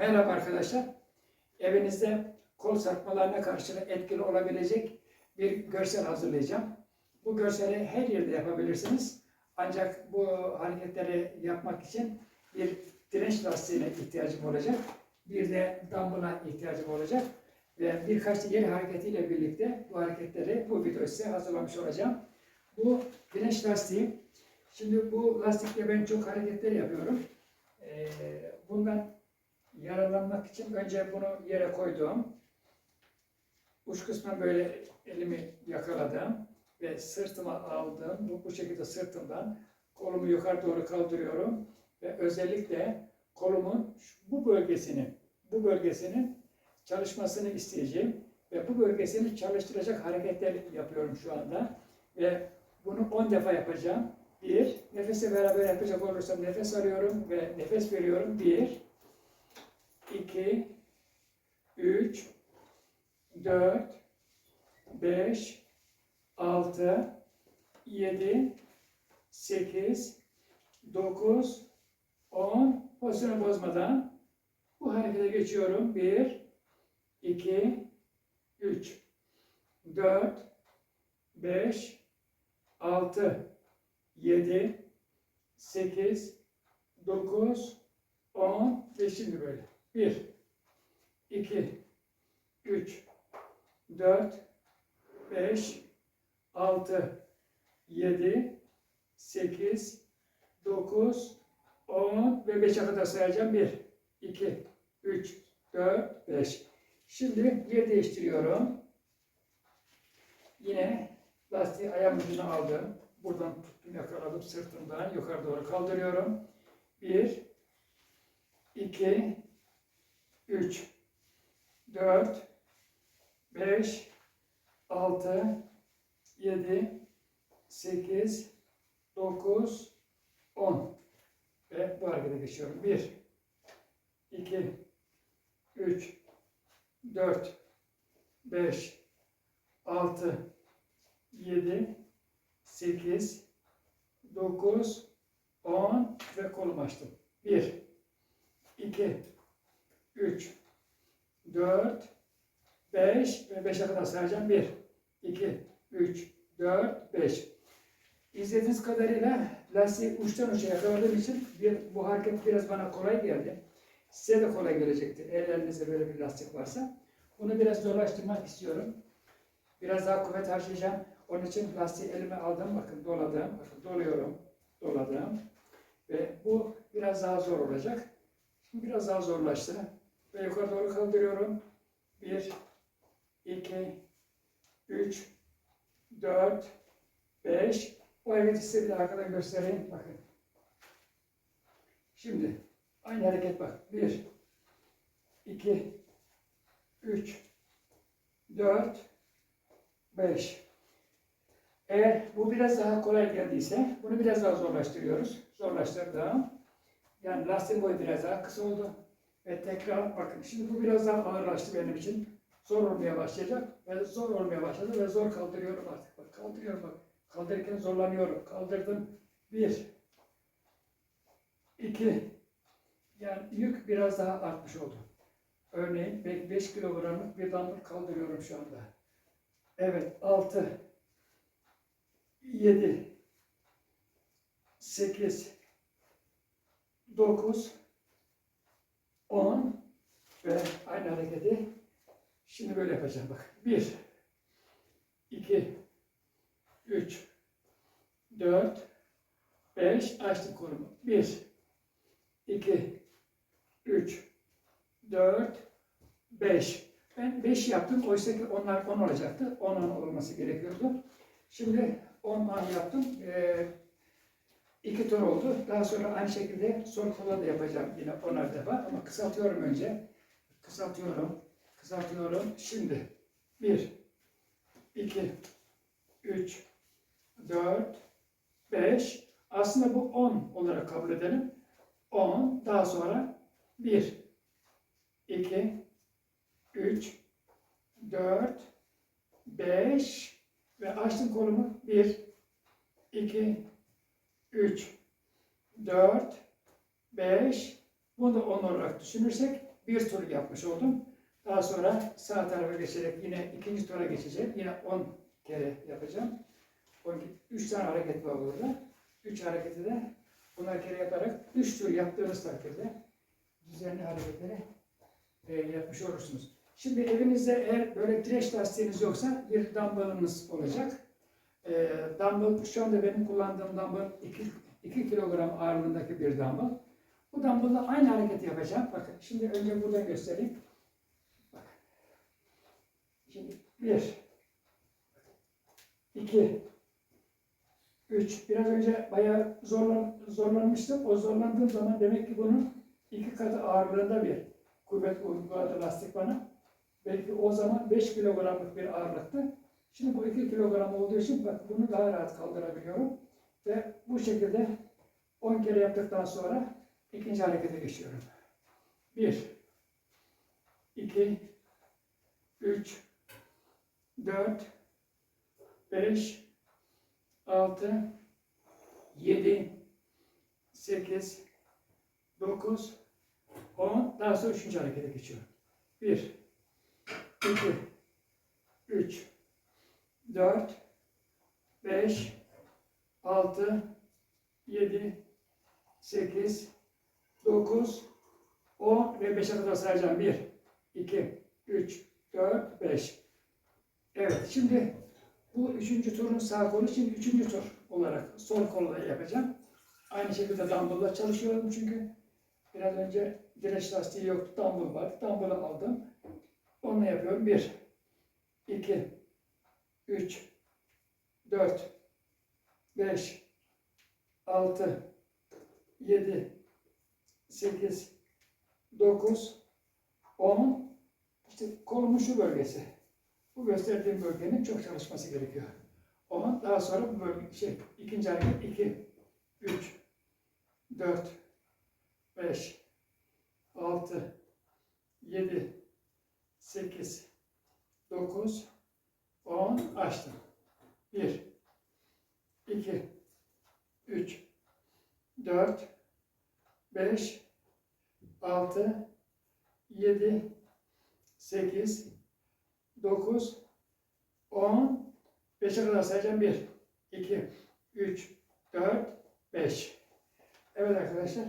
Merhaba arkadaşlar. Evinizde kol sarkmalarına karşı etkili olabilecek bir görsel hazırlayacağım. Bu görseli her yerde yapabilirsiniz. Ancak bu hareketleri yapmak için bir direnç lastiğine ihtiyacım olacak. Bir de dumbbell'a ihtiyacım olacak. Ve birkaç yer hareketiyle birlikte bu hareketleri bu videoda size hazırlamış olacağım. Bu direnç lastiği. Şimdi bu lastikle ben çok hareketler yapıyorum. Ee, bundan yararlanmak için önce bunu yere koydum. Uç kısmına böyle elimi yakaladım ve sırtıma aldım. Bu, bu şekilde sırtımdan kolumu yukarı doğru kaldırıyorum ve özellikle kolumun bu bölgesini, bu bölgesinin çalışmasını isteyeceğim ve bu bölgesini çalıştıracak hareketler yapıyorum şu anda ve bunu 10 defa yapacağım. Bir, nefese beraber yapacak olursam nefes alıyorum ve nefes veriyorum. Bir, 2, 3, 4, 5, 6, 7, 8, 9, 10. Pozisyonu bozmadan bu harekete geçiyorum. 1, 2, 3, 4, 5, 6, 7, 8, 9, 10 ve şimdi böyle. 1, 2, 3, 4, 5, 6, 7, 8, 9, 10 ve 5'e kadar sayacağım. 1, 2, 3, 4, 5. Şimdi yer değiştiriyorum. Yine lastiği ayağım ucuna aldım. Buradan tuttum yakaladım sırtımdan yukarı doğru kaldırıyorum. 1, 2, 3, 4, 5, 6, 7, 8, 9, 10. Ve bu harekete geçiyorum. 1, 2, 3, 4, 5, 6, 7, 8, 9, 10 ve kolumu açtım. 1, 2, 3, 4, 5 ve 5'e kadar sayacağım. 1, 2, 3, 4, 5. İzlediğiniz kadarıyla lastiği uçtan uça yakaladığım için bir, bu hareket biraz bana kolay geldi. Size de kolay gelecektir. Ellerinizde böyle bir lastik varsa. Bunu biraz zorlaştırmak istiyorum. Biraz daha kuvvet harcayacağım. Onun için lastiği elime aldım. Bakın doladım. Bakın doluyorum. Doladım. Ve bu biraz daha zor olacak. Biraz daha zorlaştı. Ve yukarı doğru kaldırıyorum. 1, 2, 3, 4, 5. O hareketi size bir arkadan göstereyim. Bakın. Şimdi aynı hareket bak. 1, 2, 3, 4, 5. Eğer bu biraz daha kolay geldiyse bunu biraz daha zorlaştırıyoruz. Zorlaştırdım. Yani lastiğin boyu biraz daha kısa oldu. Ve tekrar bakın şimdi bu biraz daha ağırlaştı benim için. Zor olmaya başlayacak ve zor olmaya başladı ve zor kaldırıyorum artık. Bak kaldırıyorum bak. Kaldırırken zorlanıyorum. Kaldırdım. Bir. iki. Yani yük biraz daha artmış oldu. Örneğin 5 kilogramlık bir dumbbell kaldırıyorum şu anda. Evet 6 7 8 9 10 ve aynı hareketi şimdi böyle yapacağım bak. 1 2 3 4 5 açtım kolumu. 1 2 3 4 5 ben 5 yaptım. Oysa ki onlar 10 olacaktı. 10 10 olması gerekiyordu. Şimdi 10 10 yaptım. Ee, iki tur oldu. Daha sonra aynı şekilde son kola da yapacağım yine 10'ar defa. Ama kısaltıyorum önce. Kısaltıyorum. Kısaltıyorum. Şimdi 1 2 3 4 5 Aslında bu 10 olarak kabul edelim. 10 daha sonra 1 2 3 4 5 ve açtım kolumu 1 2 3 4 5 bunu da 10 olarak düşünürsek bir tur yapmış oldum. Daha sonra sağ tarafa geçerek yine ikinci tura geçeceğim. Yine 10 kere yapacağım. 3 tane hareket var burada. 3 hareketi de bunlar kere yaparak 3 tur yaptığınız takdirde düzenli hareketleri e, yapmış olursunuz. Şimdi evinizde eğer böyle direş lastiğiniz yoksa bir dumbbellınız olacak. E, dumbbell şu anda benim kullandığım dumbbell 2, 2 kilogram ağırlığındaki bir dumbbell. Bu dumbbell'la aynı hareketi yapacağım. Bakın şimdi önce buradan göstereyim. Bak. Şimdi bir, iki, üç. Biraz önce bayağı zorlan, zorlanmıştım. O zorlandığım zaman demek ki bunun iki katı ağırlığında bir kuvvet uyguladı lastik bana. Belki o zaman 5 kilogramlık bir ağırlıktı. Şimdi bu 2 kilogram olduğu için bak bunu daha rahat kaldırabiliyorum. Ve bu şekilde 10 kere yaptıktan sonra ikinci harekete geçiyorum. 1 2 3 4 5 6 7 8 9 10 daha sonra üçüncü harekete geçiyorum. 1 2 3 4 5 6 7 8 9 10 ve 5'e kadar sayacağım. 1 2 3 4 5 Evet şimdi bu üçüncü turun sağ kolu şimdi üçüncü tur olarak sol kolla yapacağım. Aynı şekilde dumbbell'la çalışıyorum çünkü biraz önce direç lastiği yoktu. Dumbbell var. Dumbbell'ı aldım. Onunla yapıyorum. 1 2 3 4 5 6 7 8 9 10 işte kolumun şu bölgesi. Bu gösterdiğim bölgenin çok çalışması gerekiyor. 10 daha sonra bu bölge şey ikinci hareket 2 3 4 5 6 7 8 9 10 açtım. 1 2 3 4 5 6 7 8 9 10 5'e kadar sayacağım. 1 2 3 4 5 Evet arkadaşlar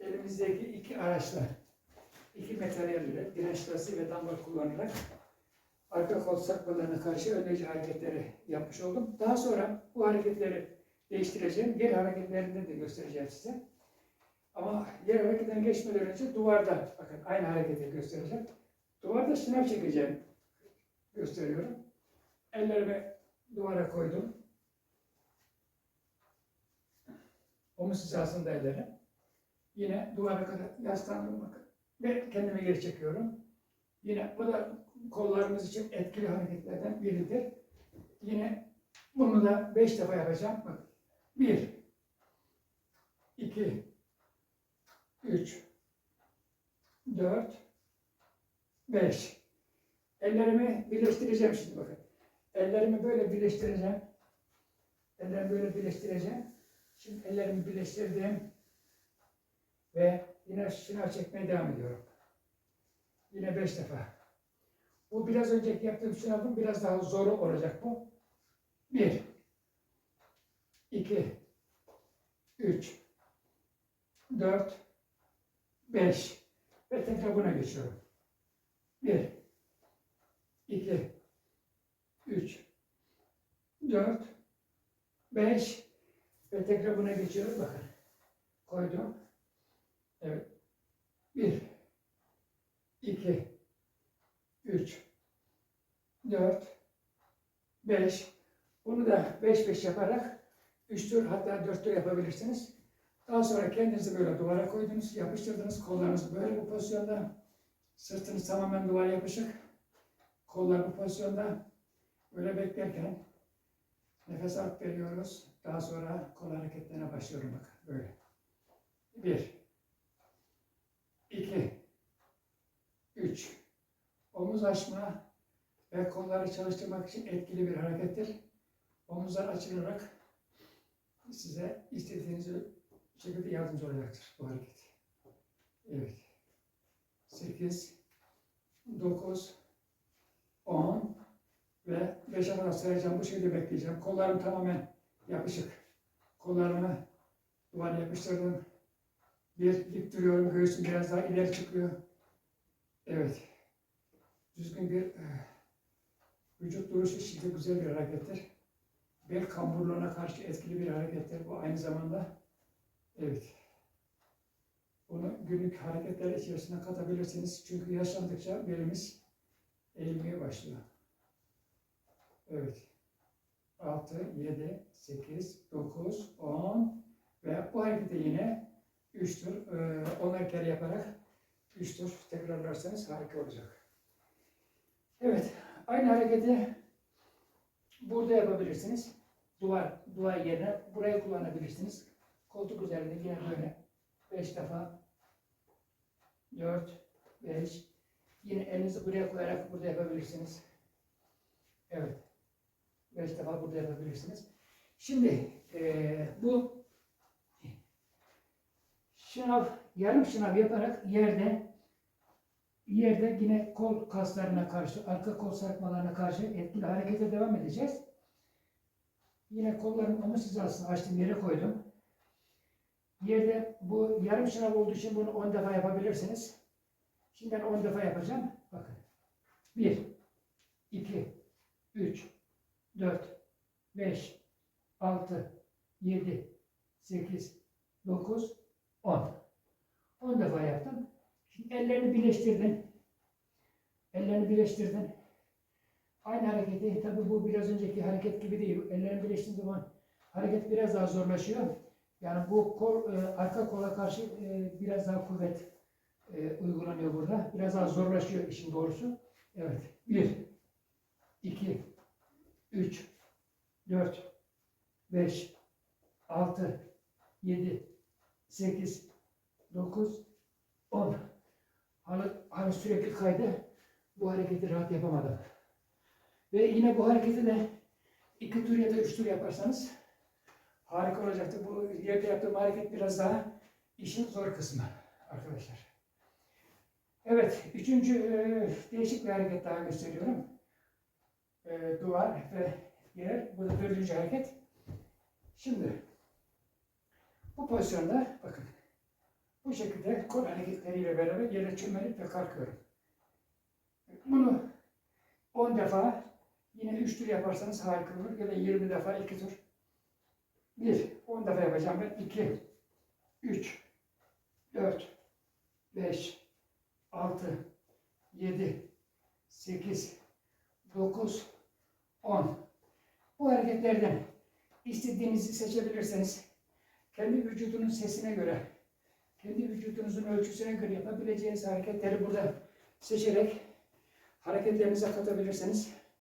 elimizdeki iki araçla iki materyalle direnç lastiği ve damla kullanarak arka kol sakmalarına karşı önleyici hareketleri yapmış oldum. Daha sonra bu hareketleri değiştireceğim. Geri hareketlerini de göstereceğim size. Ama yer hareketten geçmeden önce duvarda, bakın aynı hareketi göstereceğim. Duvarda şınav çekeceğim. Gösteriyorum. Ellerimi duvara koydum. Omuz hizasında ellerim. Yine duvara kadar yaslandım bakın. Ve kendimi geri çekiyorum. Yine bu da kollarımız için etkili hareketlerden biridir. Yine bunu da beş defa yapacağım. Bak. Bir, iki, üç, dört, beş. Ellerimi birleştireceğim şimdi bakın. Ellerimi böyle birleştireceğim. Ellerimi böyle birleştireceğim. Şimdi ellerimi birleştirdim. Ve yine şınav çekmeye devam ediyorum. Yine beş defa. Bu biraz önceki yaptığım sınavın biraz daha zoru olacak bu. Bir, iki, üç, dört, beş ve tekrar buna geçiyorum. Bir, iki, üç, dört, beş ve tekrar buna geçiyorum. Bakın. Koydum. Evet. Bir, iki, üç, dört, beş. Bunu da beş beş yaparak üç tur hatta dört tur yapabilirsiniz. Daha sonra kendinizi böyle duvara koydunuz, yapıştırdınız. Kollarınız böyle bu pozisyonda. Sırtınız tamamen duvara yapışık. Kollar bu pozisyonda. Böyle beklerken nefes alıp veriyoruz. Daha sonra kol hareketlerine başlıyorum bak böyle. Bir, iki, üç. Omuz açma ve kolları çalıştırmak için etkili bir harekettir. Omuzlar açılarak size istediğiniz şekilde yardımcı olacaktır bu hareket. Evet. 8, 9, 10 ve 5'e kadar sayacağım. Bu şekilde bekleyeceğim. Kollarım tamamen yapışık. Kollarımı duvara yapıştırdım. Bir dik duruyorum. Göğsüm biraz daha ileri çıkıyor. Evet. Düzgün bir eh, vücut duruşu de güzel bir harekettir. Bel kamburluğuna karşı etkili bir harekettir. Bu aynı zamanda evet. Bunu günlük hareketler içerisine katabilirsiniz. Çünkü yaşlandıkça belimiz eğilmeye başlıyor. Evet. 6, 7, 8, 9, 10 ve bu hareketi yine 3 tur, 10'ar kere yaparak 3 tur tekrarlarsanız harika olacak. Evet, aynı hareketi burada yapabilirsiniz. Duvar, duvar yerine burayı kullanabilirsiniz. Koltuk üzerinde yine böyle 5 defa 4, 5 yine elinizi buraya koyarak burada yapabilirsiniz. Evet. 5 defa burada yapabilirsiniz. Şimdi eee, bu şınav, yarım şınav yaparak yerde yerde yine kol kaslarına karşı, arka kol sarkmalarına karşı etkili harekete devam edeceğiz. Yine kolların omuz hizasını açtım, yere koydum. Yerde bu yarım şınav olduğu için bunu 10 defa yapabilirsiniz. Şimdi ben 10 defa yapacağım. Bakın. 1, 2, 3, 4, 5, 6, 7, 8, 9, 10. 10 defa yaptım. Şimdi ellerini birleştirdin. Ellerini birleştirdin. Aynı hareketi, tabi bu biraz önceki hareket gibi değil. Ellerini birleştirdiğin zaman hareket biraz daha zorlaşıyor. Yani bu kol, e, arka kola karşı e, biraz daha kuvvet e, uygulanıyor burada. Biraz daha zorlaşıyor işin doğrusu. Evet. 1, 2, 3, 4, 5, 6, 7, 8, 9, 10. Hani, hani sürekli kaydı bu hareketi rahat yapamadım. Ve yine bu hareketi de iki tur ya da üç tur yaparsanız harika olacaktır. Bu yerde yaptığım hareket biraz daha işin zor kısmı arkadaşlar. Evet, üçüncü e, değişik bir hareket daha gösteriyorum. E, duvar ve yer. Bu da dördüncü hareket. Şimdi bu pozisyonda bakın bu şekilde kol hareketleriyle beraber yere çömelip ve kalkıyorum. Bunu 10 defa yine 3 tur yaparsanız harika olur ya da 20 defa 2 tur. 1, 10 defa yapacağım ben. 2, 3, 4, 5, 6, 7, 8, 9, 10. Bu hareketlerden istediğinizi seçebilirseniz kendi vücudunun sesine göre, kendi vücudunuzun ölçüsüne göre yapabileceğiniz hareketleri burada seçerek hareketlerinize katabilirsiniz.